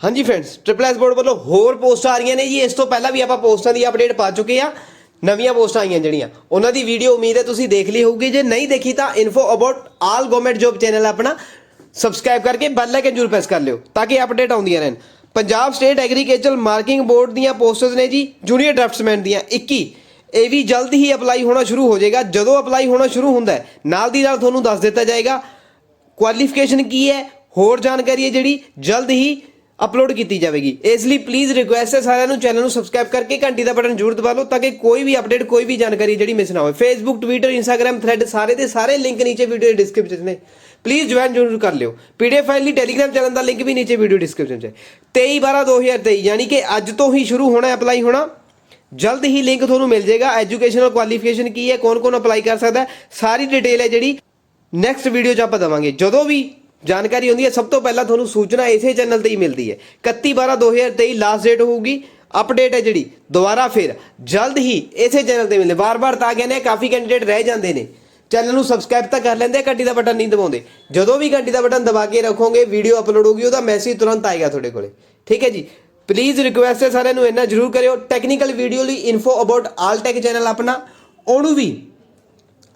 ਹਾਂਜੀ friends triple S board ਵੱਲੋਂ ਹੋਰ ਪੋਸਟਾਂ ਆ ਰਹੀਆਂ ਨੇ ਜੀ। ਇਸ ਤੋਂ ਪਹਿਲਾਂ ਵੀ ਆਪਾਂ ਪੋਸਟਾਂ ਦੀ ਅਪਡੇਟ ਪਾ ਚੁੱਕੇ ਆ ਨਵੀਆਂ ਪੋਸਟਾਂ ਆਈਆਂ ਜਿਹੜੀਆਂ। ਉਹਨਾਂ ਦੀ ਵੀਡੀਓ ਉਮੀਦ ਹੈ ਤੁਸੀਂ ਦੇਖ ਲਈ ਹੋਊਗੀ। ਜੇ ਨਹੀਂ ਦੇਖੀ ਤਾਂ info about all government job channel ਆਪਣਾ। ਸਬਸਕ੍ਰਾਈਬ ਕਰਕੇ ਬੈਲ ਆਈਕਨ ਜ਼ਰੂਰ ਪ੍ਰੈਸ ਕਰ ਲਿਓ ਤਾਂ ਕਿ ਅਪਡੇਟ ਆਉਂਦੀਆਂ ਰਹਿਣ। Punjab state agriculture marking board ਦੀਆਂ ਪੋਸਟਸ ਨੇ ਜੀ ਜੂਨੀਅਰ ਡਰਾਫਟਸਮੈਨ ਦੀਆਂ 21 ਇਹ ਵੀ ਜਲਦ ਹੀ ਅਪਲਾਈ ਹੋਣਾ ਸ਼ੁਰੂ ਹੋ ਜਾਏਗਾ। ਜਦੋਂ ਅਪਲਾਈ ਹੋਣਾ ਸ਼ੁਰੂ ਹੁੰਦਾ ਹੈ, ਨਾਲ ਦੀ ਨਾਲ ਤੁਹਾਨੂੰ ਦੱਸ ਦਿੱਤਾ ਜਾਏਗਾ। ਕੁਆਲੀਫਿਕੇਸ਼ਨ ਕੀ ਹੈ? ਹੋਰ ਜਾਣਕਾਰੀ ਹੈ ਜਿਹੜੀ ਜਲਦ ਹੀ ਅਪਲੋਡ ਕੀਤੀ ਜਾਵੇਗੀ। ਇਸ ਲਈ ਪਲੀਜ਼ ਰਿਕੁਐਸਟ ਹੈ ਸਾਰਿਆਂ ਨੂੰ ਚੈਨਲ ਨੂੰ ਸਬਸਕ੍ਰਾਈਬ ਕਰਕੇ ਘੰਟੀ ਦਾ ਬਟਨ ਜ਼ਰੂਰ ਦਬਾ ਲਓ ਤਾਂ ਕਿ ਕੋਈ ਵੀ ਅਪਡੇਟ ਕੋਈ ਵੀ ਜਾਣਕਾਰੀ ਜਿਹੜੀ ਮਿਸ ਨਾ ਹੋਵੇ। ਫੇਸਬੁੱਕ ਟਵਿੱਟਰ ਇੰਸਟਾਗ੍ਰam ਥ੍ਰੈਡ ਸਾਰੇ ਦੇ ਸਾਰੇ ਲਿੰਕ ਨੀਚੇ ਵੀਡੀਓ ਦੇ ਡਿਸਕ੍ਰਿਪਸ਼ਨ ਨੇ। ਪਲੀਜ਼ ਜੁਆਇਨ ਜ਼ਰੂਰ ਕਰ ਲਿਓ। ਪੀਡੀਐਫ ਫਾਈਲ ਲਈ ਟੈਲੀਗ੍ਰਾਮ ਚੈਨਲ ਦਾ ਲਿੰਕ ਵੀ ਨੀਚੇ ਵੀਡੀਓ ਡਿਸਕ੍ਰਿਪਸ਼ਨ 'ਚ ਹੈ। 23 12 2023 ਯਾਨੀ ਕਿ ਅੱਜ ਤੋਂ ਹੀ ਸ਼ੁਰੂ ਹੋਣਾ ਅਪਲਾਈ ਹੋਣਾ। ਜਲਦ ਹੀ ਲਿੰਕ ਤੁਹਾਨੂੰ ਮਿਲ ਜਾਏਗਾ। ਐਜੂਕੇਸ਼ਨਲ ਕੁਆਲੀਫਿਕੇਸ਼ਨ ਕੀ ਹੈ? ਕੌਣ-ਕੌਣ ਅਪਲਾਈ ਕਰ ਸਕਦਾ ਸਾਰੀ ਡਿਟੇਲ ਹੈ ਜਿਹੜੀ ਨੈਕਸਟ ਵੀਡੀਓ 'ਚ ਆਪਾਂ ਦਵਾਂਗੇ। ਜਦੋਂ ਵੀ ਜਾਣਕਾਰੀ ਹੁੰਦੀ ਹੈ। ਸਭ ਤੋਂ ਪਹਿਲਾਂ ਤੁਹਾਨੂੰ ਸੂਚਨਾ ਇਸੇ ਚੈਨਲ ਤੇ ਹੀ ਮਿਲਦੀ ਹੈ। 31 12 2023 ਲਾਸਟ ਡੇਟ ਹੋਊਗੀ। ਅਪਡੇਟ ਹੈ ਜਿਹੜੀ। ਦੁਬਾਰਾ ਫਿਰ ਜਲਦ ਹੀ ਇਸੇ ਚੈਨਲ ਤੇ ਮਿਲਦੇ। ਵਾਰ-ਵਾਰ ਤਾਂ ਕਹਿੰਦੇ ਆ, ਕਾਫੀ ਕੈਂਡੀਡੇਟ ਰਹਿ ਜਾਂਦੇ ਨੇ। ਚੈਨਲ ਨੂੰ ਸਬਸਕ੍ਰਾਈਬ ਤਾਂ ਕਰ ਲੈਂਦੇ ਆ ਘੰਟੀ ਦਾ ਬਟਨ ਨਹੀਂ ਦਬਾਉਂਦੇ। ਜਦੋਂ ਵੀ ਘੰਟੀ ਦਾ ਬਟਨ ਦਬਾ ਕੇ ਰੱਖੋਗੇ ਵੀਡੀਓ ਅਪਲੋਡ ਹੋਊਗੀ ਉਹਦਾ ਮੈਸੇਜ ਤੁਰੰਤ ਆਏਗਾ ਤੁਹਾਡੇ ਕੋਲੇ। ਠੀਕ ਹੈ ਜੀ? ਪਲੀਜ਼ ਰਿਕੁਐਸਟ ਹੈ ਸਾਰਿਆਂ ਨੂੰ ਇੰਨਾ ਜ਼ਰੂਰ ਕਰਿਓ। ਟੈਕਨੀਕਲ ਵੀਡੀਓ ਲਈ info about all tech channel ਆਪਣਾ। ਉਹਨੂੰ ਵੀ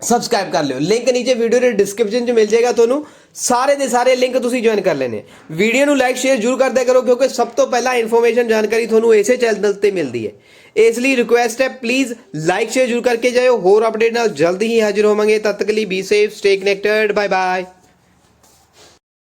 ਸਬਸਕ੍ਰਾਈਬ ਕਰ ਲਿਓ। ਲਿੰਕ ਨੀਚੇ ਵੀਡੀਓ ਦੇ ਡਿਸਕ੍ਰਿਪਸ਼ਨ 'ਚ ਮਿਲ ਜਾਏਗਾ ਤੁਹਾਨੂੰ। ਸਾਰੇ ਦੇ ਸਾਰੇ ਲਿੰਕ ਤੁਸੀਂ ਜੁਆਇਨ ਕਰ ਲੈਣੇ। ਵੀਡੀਓ ਨੂੰ ਲਾਈਕ ਸ਼ੇਅਰ ਜ਼ਰੂਰ ਕਰਦਿਆ ਕਰੋ, ਕਿਉਂਕਿ ਸਭ ਤੋਂ ਪਹਿਲਾਂ ਇਨਫੋਰਮੇਸ਼ਨ ਜਾਣਕਾਰੀ ਤੁਹਾਨੂੰ ਇਸੇ ਚੈਨਲ ਤੇ ਮਿਲਦੀ ਹੈ। ਇਸ ਲਈ ਰਿਕੁਐਸਟ ਹੈ ਪਲੀਜ਼ ਲਾਈਕ ਸ਼ੇਅਰ ਜ਼ਰੂਰ ਕਰਕੇ ਜਾਇਓ। ਹੋਰ ਅਪਡੇਟ ਨਾਲ ਜਲਦੀ ਹੀ ਹਾਜ਼ਰ ਹੋਵਾਂਗੇ। ਤਦ ਤੱਕ ਲਈ be safe stay connected bye bye